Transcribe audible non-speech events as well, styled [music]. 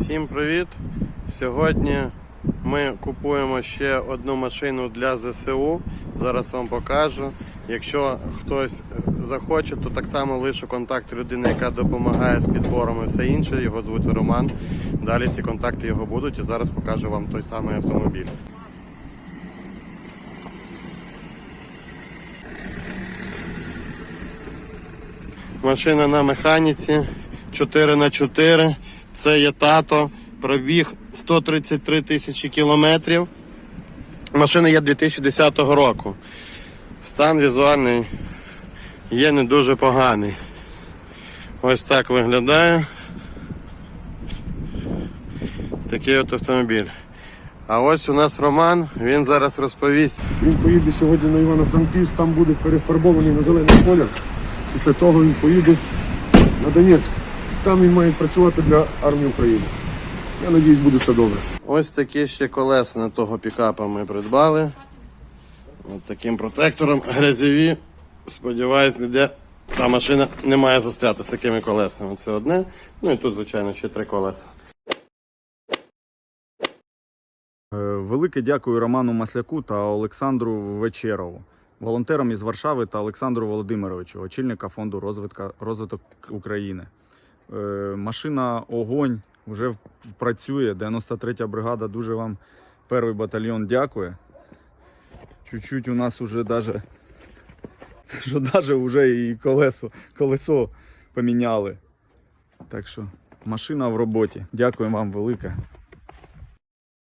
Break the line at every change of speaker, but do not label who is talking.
Всім привіт! Сьогодні ми купуємо ще одну машину для ЗСУ. Зараз вам покажу. Якщо хтось захоче, то так само лишу контакт людини, яка допомагає з підбором і все інше. Його звуть Роман. Далі ці контакти його будуть і зараз покажу вам той самий автомобіль. Машина на механіці 4 на 4 Це є тато. Пробіг 133 тисячі кілометрів. Машина є 2010 року. Стан візуальний є не дуже поганий. Ось так виглядає. Такий от автомобіль. А ось у нас Роман, він зараз розповість.
Він поїде сьогодні на Івано-Франківськ, там буде перефарбований на зелений колір. Після того він поїде на Донецьк. Там він має працювати для армії України. Я сподіваюся, буде все добре.
Ось такі ще колеса на того пікапа ми придбали. Ось таким протектором грязеві. Сподіваюсь, ніде та машина не має застряти з такими колесами. Це одне. Ну і тут, звичайно, ще три колеса.
Е, Велике дякую Роману Масляку та Олександру Вечерову, волонтерам із Варшави та Олександру Володимировичу, очільника фонду розвитка, розвиток України. Е, Машина Огонь вже працює. 93-я бригада дуже вам перший батальйон дякує. Чуть-чуть у нас вже даже, [laughs] що даже вже і колесо, колесо поміняли. Так що машина в роботі. Дякую вам велике.